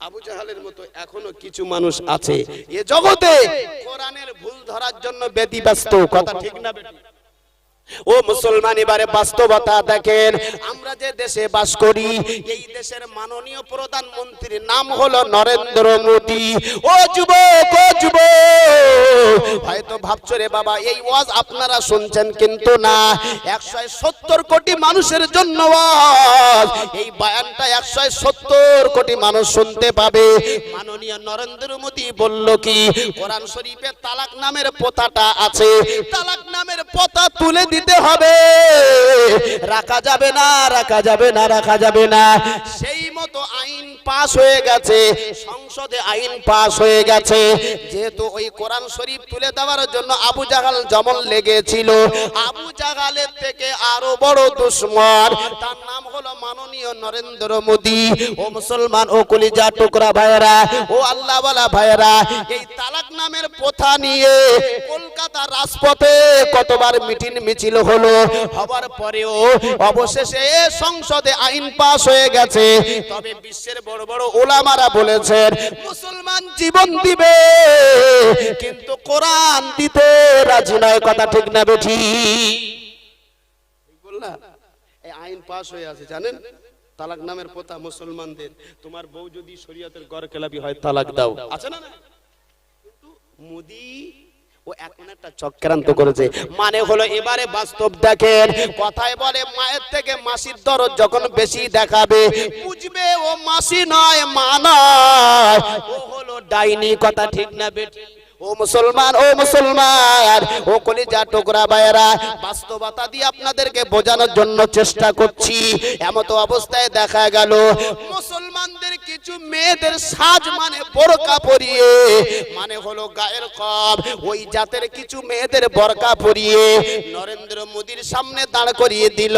আবু জাহালের মতো এখনও কিছু মানুষ আছে। এ জগতে কোরআনের ভুল ধরার জন্য ব্যতিব্যস্ত, কথা ঠিক না ও মুসলমান, এবারে বাস্তবতা দেখেন। আমরা যে দেশে বাস করি, এই দেশের মাননীয় প্রধানমন্ত্রীর নাম হলো নরেন্দ্র মোদী। ও যুবক ও যুবক! ভাবছ রে বাবা, এই ওয়াজ আপনারা শুনছেন কিন্তু না। একশো সত্তর কোটি মানুষের জন্য ওয়াজ। এই বয়ানটা একশো কোটি মানুষ শুনতে পাবে। মাননীয় নরেন্দ্র মোদী বলল কি, কোরআন শরীফে তালাক নামের পোতাটা আছে। তালাক নামের পোতা তুলে দিতে হবে। রাখা যাবে না, রাখা যাবে না, রাখা যাবে না। সেই মতো পাস হয়ে গেছে, সংসদে আইন পাস হয়ে গেছে। যেহেতু ওই কোরআন শরীফ তুলে দেওয়ার জন্য আবু জাহাল যেমন লেগেছিল, আবু জাহালের থেকে আরও বড় দুশ্মন। তার নাম হলো মাননীয় নরেন্দ্র মোদী। ও মুসলমান, ও কলিজা টুকরা ভাইয়েরা, ও আল্লাহওয়ালা ভাইয়েরা, এই তালাক নামের প্রথা নিয়ে কলকাতা রাজপথে কতবার মিটিং মিছিল হলো, হবার পরেও অবশেষে সংসদে আইন পাস হয়ে গেছে। তবে বিশ্বের বড় বড় ওলামারা বলেছেন, মুসলমান জীবন দিবে, কিন্তু কোরআন দিতে রাজি নয়। কথা ঠিক না বেঠি আইন পাস হয়ে আছে, জানেন? তালাক নামের পোতা মুসলমানদের। তোমার বউ যদি শরীয়তের গড় কেলাপি হয়, তালাক দাও। আছে না? মোদি চক্রান্ত করেছে। মানে হলো এবারে বাস্তব দেখেন, কথায় বলে মায়ের থেকে মাসির দরদ যখন বেশি দেখাবে, বুঝবে ও মাসি নয়, মা ও হলো ডাইনি, কথা ঠিক না বেটি ও মুসলমান ও মুসলমান, ও কলিজা টুকরা ভাইয়েরা, বাস্তবতা দিয়ে আপনাদেরকে বোঝানোর জন্য চেষ্টা করছি। এমতো অবস্থায় দেখা গেল, মুসলমানদের কিছু মেয়েদের সাজ মানে বোরকা পরিয়ে মানে হলো গায়ের কম ওই জাতের কিছু মেয়েদের বরকা পরিয়ে নরেন্দ্র মোদীর সামনে দাঁড় করিয়ে দিল।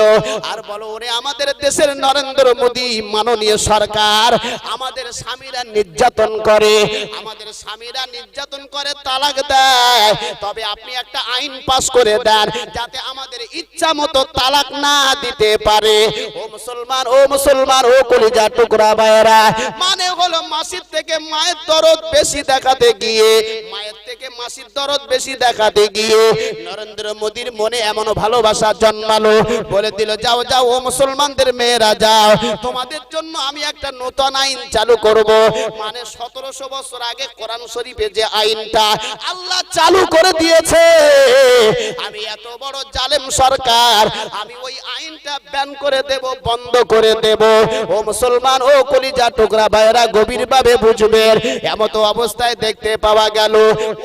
আর বলো, ওরে আমাদের দেশের নরেন্দ্র মোদী মাননীয় সরকার, আমাদের স্বামীরা নির্যাতন করে, আমাদের স্বামীরা নির্যাতন করে তালাক দেয়। তবে আপনি একটা আইন পাস করে দেন, যাতে আমাদের ইচ্ছা মতো তালাক না দিতে পারে। ও মুসলমান ও মুসলমান, ও কলিজা টুকরা ভাইয়েরা। মানে হলো মাসির থেকে মায়ের দরদ বেশি দেখাতে গিয়ে মাসির দরদ বেশি দেখাতে গিয়ে নরেন্দ্র মোদীর মনে এমন ভালোবাসা জন্মালো। বলে দিল, যাও যাও, ও মুসলমানদের মেয়েরা, যাও। তোমাদের জন্য আমি একটা নতুন আইন চালু করব। মানে সতেরোশো বছর আগে কোরআন শরীফে যে আইনটা আল্লাহ চালু করে দিয়েছে। আমি এত বড় জালেম সরকার, আমি ওই আইনটা ব্যান করে দেব, বন্ধ করে দেব। ও মুসলমান, ও কলিজা টুকরা ভাইরা গভীর ভাবে বুঝবেন, এমতো অবস্থায় দেখতে পাওয়া গেল।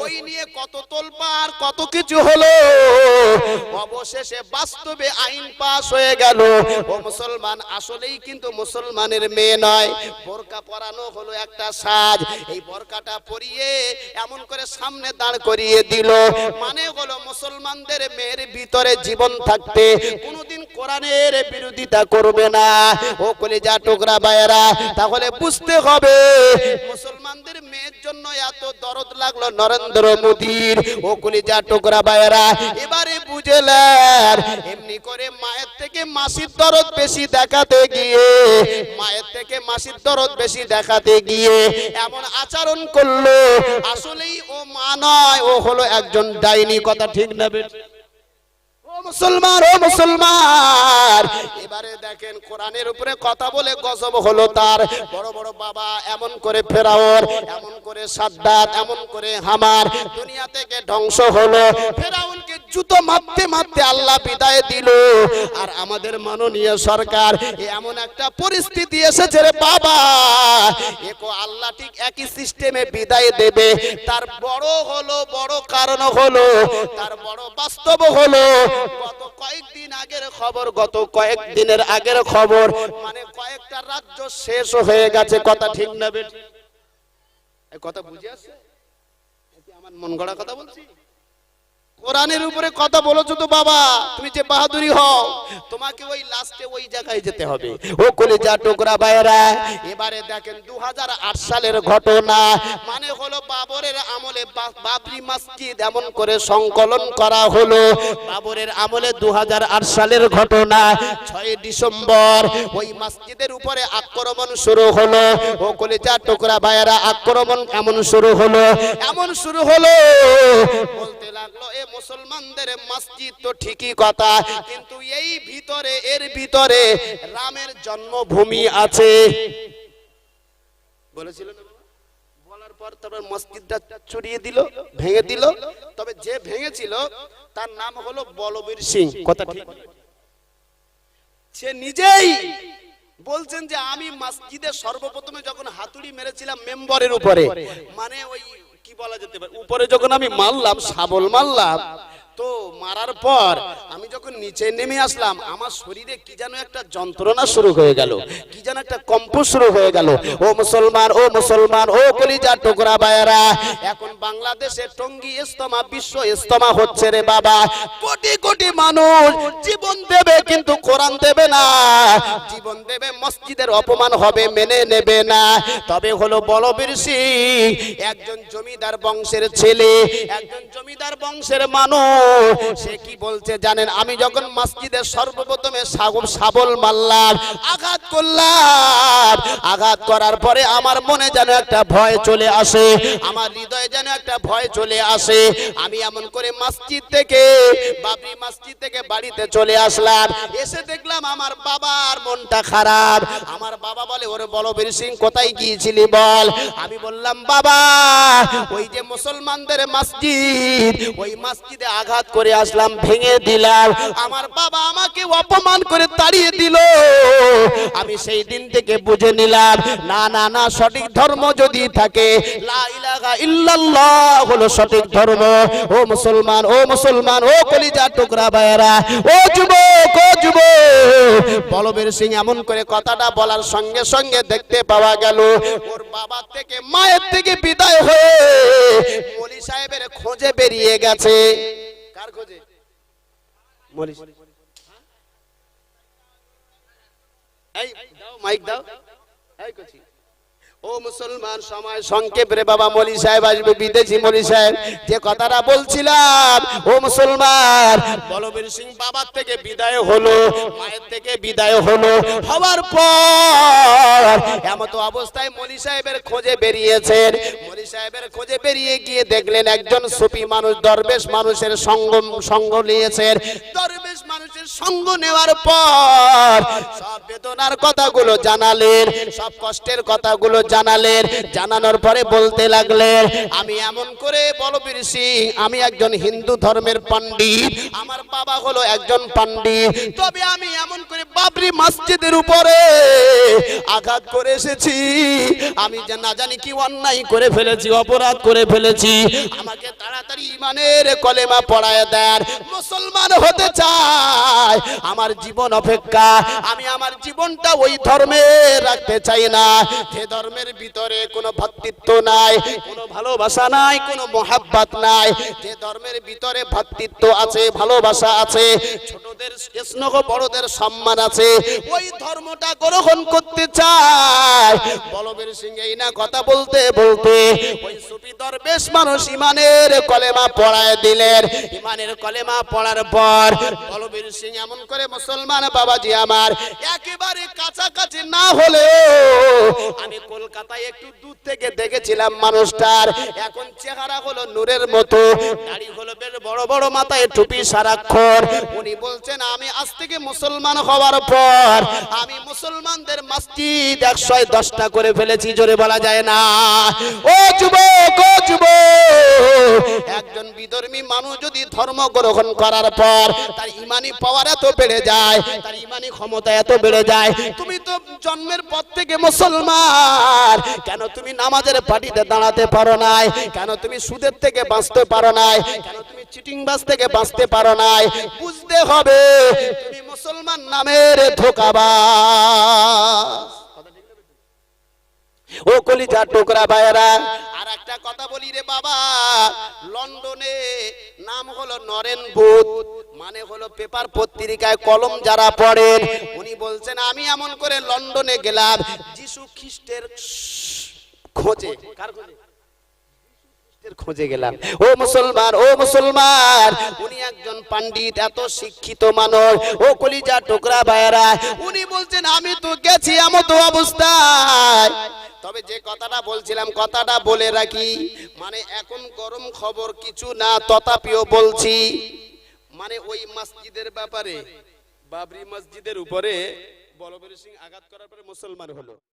ওই নিয়ে কত তোলপার কত কিছু হলো। অবশেষে বাস্তবে আইন পাস হয়ে গেল। ও মুসলমান, আসলেই কিন্তু মুসলমানের মেয়ে নয়। বোরকা পরানো হলো একটা সাজ। এই বোরকাটা পরিয়ে এমন করে সামনে দাঁড় করিয়ে দিল। মানে হলো মুসলমানদের মেয়ের ভিতরে জীবন থাকতে কোনোদিন কোরআনের বিরোধিতা করবে না। ও কলিজা টুকরা বায়েরা তাহলে বুঝতে হবে এত দরদ লাগল নরেন্দ্র মোদীর। ও কলিজা টুকরা বায়রা এবারে বুঝলেন, এমনি করে মায়ের থেকে মাসির দরদ বেশি দেখাতে গিয়ে, মায়ের থেকে মাসির দরদ বেশি দেখাতে গিয়ে এমন আচরণ করল। আসলেই ও মা নয়, ও হলো একজন ডাইনি, কথা ঠিক না মুসলমান, ও মুসলমান। এবারে দেখেন কোরআনের উপরে কথা বলে গজব হলো তার। বড় বড় বাবা এমন করে ফেরাওর এমন করে সাদ্দাত, এমন করে হামার। দুনিয়া থেকে ধ্বংস হলো। ফেরাউনকে জুতো মারতে মারতে আল্লাহ বিদায় দিল। আর আমাদের মাননীয় সরকার এমন একটা পরিস্থিতি এসেছে রে বাবা। একো আল্লাহ ঠিক একই সিস্টেমে বিদায় দেবে। তার বড় হলো, বড় কারণ হলো, তার বড় বাস্তব হলো। গত কয়েকদিন আগের খবর, গত কয়েকদিনের আগের খবর মানে কয়েকটা রাজ্য শেষ হয়ে গেছে। কথা ঠিক না কথা বুঝে আসছে? আমার মন গড়া কথা বলছি? কোরআনের উপরে কথা বলেছ তো বাবা, তুমি যে বাহাদুরি হও, তোমাকে ওই লাস্টে ওই জায়গায় যেতে হবে। ও কলিজা টুকরা বাইরা এবারে দেখেন দু সালের ঘটনা মানে হলো বাবরের আমলে বাবরি মসজিদ এমন করে সংকলন করা হলো। বাবরের আমলে দু হাজার আট সালের ঘটনা, ছয় ডিসেম্বর, ওই মসজিদের উপরে আক্রমণ শুরু হলো। ও কোলে যা টুকরা বাইরা আক্রমণ এমন শুরু হলো। এমন শুরু হলো, বলতে লাগল, এ মুসলমানদের মসজিদ তো ঠিকই কথা, কিন্তু এই ভিতরে, এর ভিতরে রামের জন্মভূমি আছে। বলেছিল বলার পর তারপর মসজিদটা চুরিয়ে দিল, ভেঙে দিল। তবে যে ভেঙেছিল, তার নাম হলো বলবীর সিং। কথা ঠিক? সে নিজেই বলছেন যে আমি মসজিদে সর্বপ্রথমে যখন হাতুড়ি মেরেছিলাম মেম্বরের উপরে মানে ওই কি বলা যেতে পারে উপরে যখন আমি মারলাম সাবল মারলাম তো মারার পর আমি যখন নিচে নেমে আসলাম, আমার শরীরে কি যেন একটা যন্ত্রণা শুরু হয়ে গেল, কি যেন একটা কম্প শুরু হয়ে গেল। ও মুসলমান ও মুসলমান, ও কলিজা টুকরা বায়রা এখন বাংলাদেশে টঙ্গী ইস্তমা, বিশ্ব ইস্তমা হচ্ছে রে বাবা। কোটি কোটি মানুষ জীবন দেবে কিন্তু কোরআন দেবে না। জীবন দেবে মসজিদের অপমান হবে, মেনে নেবে না। তবে হলো বলবীর সিং, একজন জমিদার বংশের ছেলে, একজন জমিদার বংশের মানুষ, সে কি বলছে জানেন? আমি যখন মসজিদে সর্বপ্রথমে সাগম শাবল মারলাম, আঘাত করলাম, আঘাত করার পরে আমার মনে যেন একটা ভয় চলে আসে, আমার হৃদয়ে যেন একটা ভয় চলে আসে। আমি এমন করে মসজিদ থেকে, বাবরি মসজিদ থেকে বাড়িতে চলে আসলাম, এসে দেখলাম আমার বাবার মনটা খারাপ। আমার বাবা বলে, ওরে বলবীর সিং, কোথায় গিয়েছিলি বল? আমি বললাম, বাবা, ওই যে মুসলমানদের মসজিদ ওই মসজিদে আঘাত করে আসলাম, ভেঙে দিলাম। আমার বাবা আমাকে অপমান করে তাড়িয়ে দিল। আমি সেই দিন থেকে বুঝে নিলাম, না না না, সঠিক ধর্ম যদি থাকে, লা ইলাহা ইল্লাল্লাহ হলো সঠিক ধর্ম। ও মুসলমান ও মুসলমান, ও কলিজা টুকরা ভাইয়েরা, ও যুবক ও যুবক, বলবীর সিং এমন করে কথাটা বলার সঙ্গে সঙ্গে দেখতে পাওয়া গেল, ওর বাবা থেকে, মায়ের থেকে বিদায় হয়ে খোঁজে বেরিয়ে গেছে। কার খোঁজে? এই দাও মাইক দাও। এই কচি। ও মুসলমান, সময় সংক্ষেপ রে বাবা, মলি সাহেব আসবে, বিদেশি মলি সাহেব। যে কথাটা বলছিলাম, ও মুসলমান, বলবীর সিং বাবার থেকে বিদায় হলো, মায়ের থেকে বিদায় হলো। হওয়ার পর এমত অবস্থায় মলি সাহেবের খোঁজে বেরিয়েছেন। মলি সাহেবের খোঁজে বেরিয়ে গিয়ে দেখলেন একজন সুফি মানুষ, দরবেশ মানুষের সঙ্গ সঙ্গ নিয়েছেন। দরবেশ মানুষের সঙ্গ নেওয়ার পর সব বেদনার কথাগুলো জানালেন, সব কষ্টের কথাগুলো জানালেন, জানানোর পরে বলতে লাগলেন, আমি এমন করে বলবীর সিং আমি একজন হিন্দু ধর্মের পণ্ডিত, আমার বাবা হলো একজন পণ্ডিত, তবে আমি এমন করে বাবরি মসজিদের উপরে আঘাত করে এসেছি, আমি যে না জানি কি অন্যায় করে ফেলেছি, অপরাধ করে ফেলেছি, আমাকে তাড়াতাড়ি ইমানের কলেমা পড়ায় দেন, মুসলমান হতে চাই আমার জীবন অপেক্ষা, আমি আমার জীবনটা ওই ধর্মে রাখতে চাই না, যে ধর্মের ভিতরে কোনো ভ্রাতৃত্ব নাই, কোনো ভালোবাসা নাই, কোনো মহাব্বাত নাই। যে ধর্মের ভিতরে ভ্রাতৃত্ব আছে, ভালোবাসা আছে, ছোটদের স্নেহ, বড়দের সম্মান আছে, ওই ধর্মটা গ্রহণ করতে চায়। বলবীর সিং এই না কথা বলতে বলতে ওই সুফি দরবেশ মানুষ ইমানের কলেমা পড়ায় দিলেন। ইমানের কলেমা পড়ার পর বলবীর সিং এমন করে, মুসলমান বাবাজি আমার, একেবারে কাছাকাছি না হলেও আমি কলকাতায় একটু দূর থেকে দেখেছিলাম মানুষটার। এখন চেহারা হলো নূরের মতো, দাড়ি হলো বড় বড় মাথায় টুপি সারাক্ষর। উনি বলছেন, আমি আজ থেকে মুসলমান হওয়ার পর আমি মুসলমানদের মসজিদ একশো দশটা করে ফেলেছি, জোরে বলা যায় না। ও যুবক ও যুবক! একজন বিধর্মী মানুষ যদি ধর্ম গ্রহণ করার পর তার ইমানি পাওয়ার এত বেড়ে যায়, তার ইমানি ক্ষমতা এত বেড়ে যায়, তুমি তো জন্মের পর থেকে মুসলমান। কেন তুমি নামাজের পার্টিতে দাঁড়াতে পারো নাই? কেন তুমি সুদের থেকে বাঁচতে পারো নাই? কেন তুমি চিটিং বাস থেকে বাঁচতে পারো নাই? বুঝতে হবে, তুমি মুসলমান নামের ধোকাবাজ। ও কলিজার টোকরা ভাইয়েরা। আর একটা কথা বলি রে বাবা, লন্ডনে নাম হলো নরেন বুথ মানে হলো পেপার পত্রিকায় কলম যারা পড়েন, উনি বলছেন, আমি এমন করে লন্ডনে গেলাম, যিশু খ্রিস্টের খোঁজে। কার খোঁজে? গেলাম। ও মুসলমান ও মুসলমান, উনি একজন এত শিক্ষিত মানুষ। ও কলিজা ভাইয়েরা, উনি বলছেন, আমি তো গেছি এমত অবস্থায়। তবে যে কথাটা বলছিলাম, কথাটা বলে রাখি মানে এখন গরম খবর কিছু না, তথাপিও বলছি মানে ওই মসজিদের ব্যাপারে, বাবরি মসজিদের উপরে বলবীর সিং আঘাত করার পরে মুসলমান হলো।